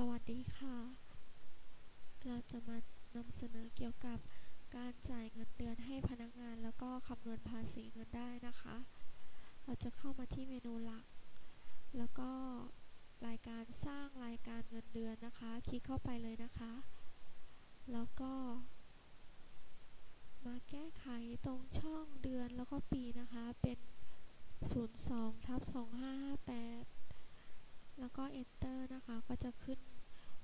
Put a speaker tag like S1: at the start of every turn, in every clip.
S1: สวัสดีค่ะ เราจะมานำเสนอเกี่ยวกับการจ่ายเงินเดือนให้พนักงานแล้วก็คำนวณภาษีเงินได้นะคะ เราจะเข้ามาที่เมนูหลัก แล้วก็รายการสร้างรายการเงินเดือนนะคะ คลิกเข้าไปเลยนะคะ แล้วก็ มาแก้ไขตรงช่องเดือนแล้วก็ปีนะคะ เป็น 02ทับ2558 แล้วก็ enter นะคะ ก็จะขึ้น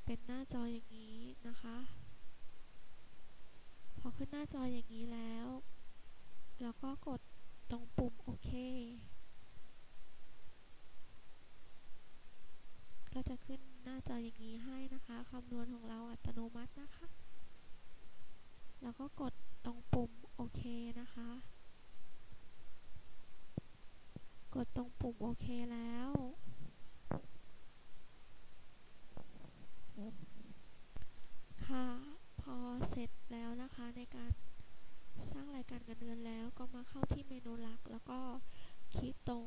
S1: เป็นหน้าจออย่างนี้นะคะ พอขึ้นหน้าจออย่างนี้แล้ว แล้วก็กดตรงปุ่มโอเค ก็จะขึ้นหน้าจออย่างนี้ให้นะคะคำนวณของเราอัตโนมัตินะคะ แล้วก็กดตรงปุ่มโอเคนะคะ กดตรงปุ่มโอเคแล้ว ค่ะ พอเสร็ จแล้วนะคะในการสร้างรายการเงินเดือนแล้วก็มาเข้าที่เมนูหลัก แล้วก็คลิกตรง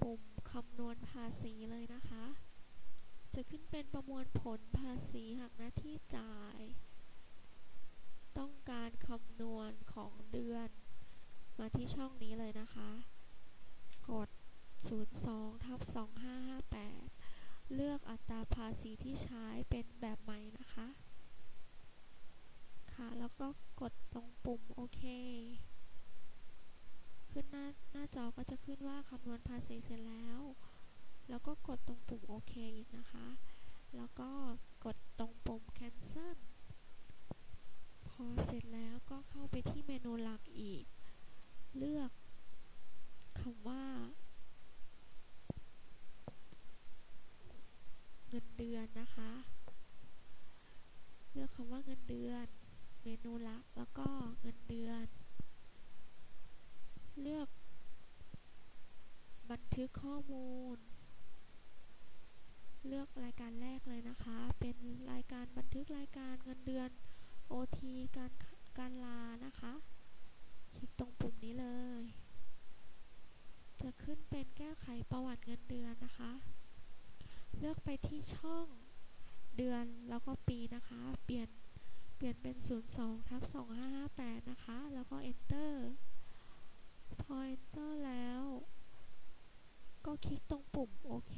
S1: ปุ่มคำนวณภาษีเลยนะคะ จะขึ้นเป็นประมวลผลภาษีหักหน้าที่จ่าย ต้องการคำนวณของเดือน มาที่ช่องนี้เลยนะคะ กด 02ทับ2558 เลือกอัตราภาษีที่ใช้เป็นแบบใหม่นะคะ ค่ะแล้วก็กดตรงปุ่มโอเค ขึ้นหน้าหน้าจอก็จะขึ้นว่าคำนวณภาษีเสร็จแล้ว แล้วก็กดตรงปุ่มโอเคอีกนะคะ แล้วก็กดตรงปุ่ม cancel พอเสร็จแล้วก็เข้าไปที่เมนูหลักอีก เลือกคำว่า เงินเดือนนะคะ เลือกคำว่าเงินเดือน เมนูหลักแล้วก็เงินเดือน เลือก บันทึกข้อมูล เลือกรายการแรกเลยนะคะ เป็นรายการบันทึกรายการเงินเดือน OT การการลานะคะ คลิกตรงปุ่มนี้เลย จะขึ้นเป็นแก้ไขประวัติเงินเดือนนะคะ เลือกไปที่ช่องเดือนแล้วก็ปีนะคะ เปลี่ยน ปลี่ยนเป็น 02ทับ2558 นะคะ แล้วก็ enter พอ enter แล้ว ก็คลิกตรงปุ่มโอเค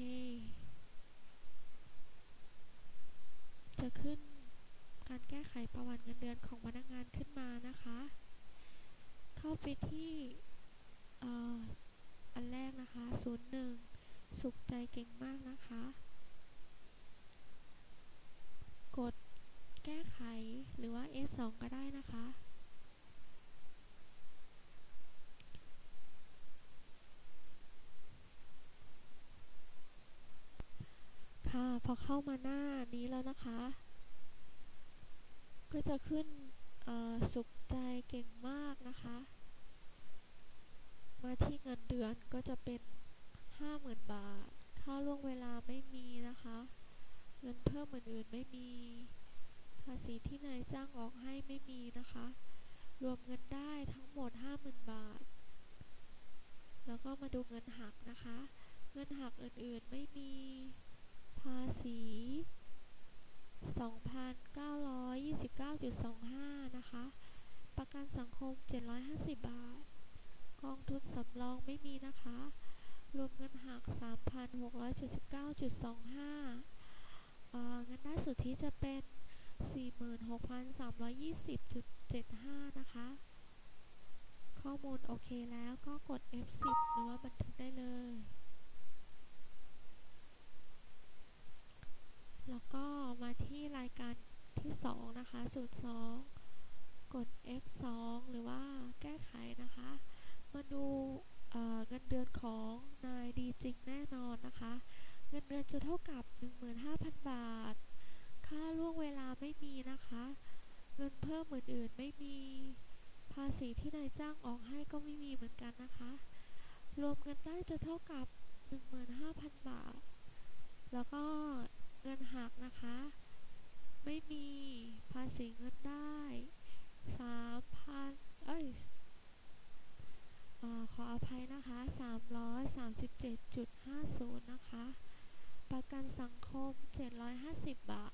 S1: จะขึ้นการแก้ไขประวัติเงินเดือนของพนักงานขึ้นมานะคะ เข้าไปที่อันแรกนะคะ 01 สุขใจเก่งมากนะคะ กด แก้ไขหรือว่า F2 ก็ได้นะคะ ค่ะพอเข้ามาหน้านี้แล้วนะคะ ก็จะขึ้นสุขใจเก่งมากนะคะ มาที่เงินเดือนก็จะเป็น 50,000 บาท ค่าล่วงเวลาไม่มีนะคะ เงินเพิ่มอื่นๆไม่มี ภาษีที่นายจ้างออกให้ไม่มีนะคะ รวมเงินได้ทั้งหมด 50,000 บาท แล้วก็มาดูเงินหักนะคะ เงินหักอื่นๆไม่มี ภาษี 2,929.25 นะคะ ประกันสังคม 750 บาท กองทุนสำรองไม่มีนะคะ รวมเงินหัก 3,679.25เงินได้สุทธิจะเป็น 46,320.75 นะคะ ข้อมูลโอเคแล้วก็กด F10 หรือว่าบันทึกได้เลย แล้วก็มาที่รายการที่ 2 นะคะสูตร2กด F2 หรือว่าแก้ไขนะคะ มาดูเงินเดือนของนายดีจริงแน่นอนนะคะ เงินเดือนจะเท่ากับ 15,000 บาท ค่าล่วงเวลาไม่มีนะคะ เงินเพิ่มอื่นๆไม่มี ภาษีที่นายจ้างออกให้ก็ไม่มีเหมือนกันนะคะ รวมเงินได้จะเท่ากับ 15,000 บาท แล้วก็เงินหักนะคะ ไม่มีภาษีเงินได้สามพันเอ้ยอขออภัยนะคะ 337.50 นะคะ ประกันสังคม 750 บาท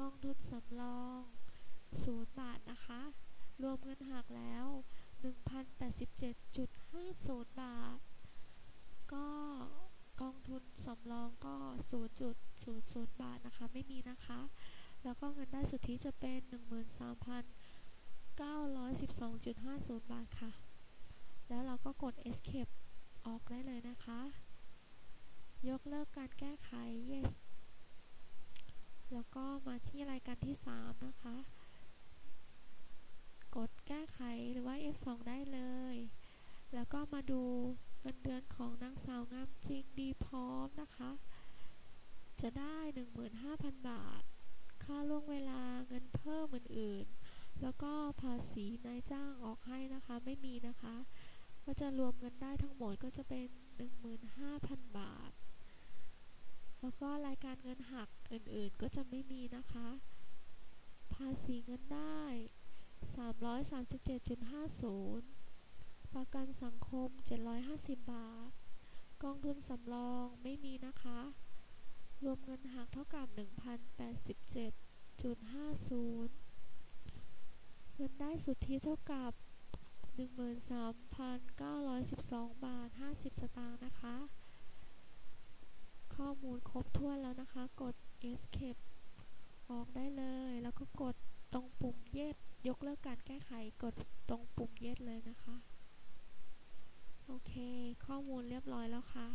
S1: กองทุนสำรอง0บาทนะคะ รวมเงินหักแล้ว 1,087.50 บาท ก็กองทุนสำรองก็ 0.00 บาทนะคะ ไม่มีนะคะ แล้วก็เงินได้สุทธิจะเป็น 13,912.50 บาทค่ะ แล้วเราก็กด escape ออกได้เลยนะคะ ยกเลิกการแก้ไข yes แล้วก็มาที่รายการที่ 3 นะคะ กดแก้ไขหรือว่า F2 ได้เลย แล้วก็มาดูเงินเดือนของนางสาวงามจริงดีพร้อมนะคะ จะได้ 15,000 บาท ค่าล่วงเวลาเงินเพิ่มอื่นๆ แล้วก็ภาษีนายจ้างออกให้นะคะไม่มีนะคะ ก็จะรวมเงินได้ทั้งหมดก็จะเป็น 15,000 บาท แล้วก็รายการเงินหักอื่นๆก็จะไม่มีนะคะ ภาษีเงินได้ 337.50 ประกันสังคม 750 บาท กองทุนสำรองไม่มีนะคะ รวมเงินหักเท่ากับ 1,087.50 เงินได้สุทธิเท่ากับ 13,912 บาท 50 สตางค์นะคะ ข้อมูลครบถ้วนแล้วนะคะ กด escape ออกได้เลย แล้วก็กดตรงปุ่มเย็ดยกเลิกการแก้ไข กดตรงปุ่มเย็ดเลยนะคะ โอเค ข้อมูลเรียบร้อยแล้วค่ะ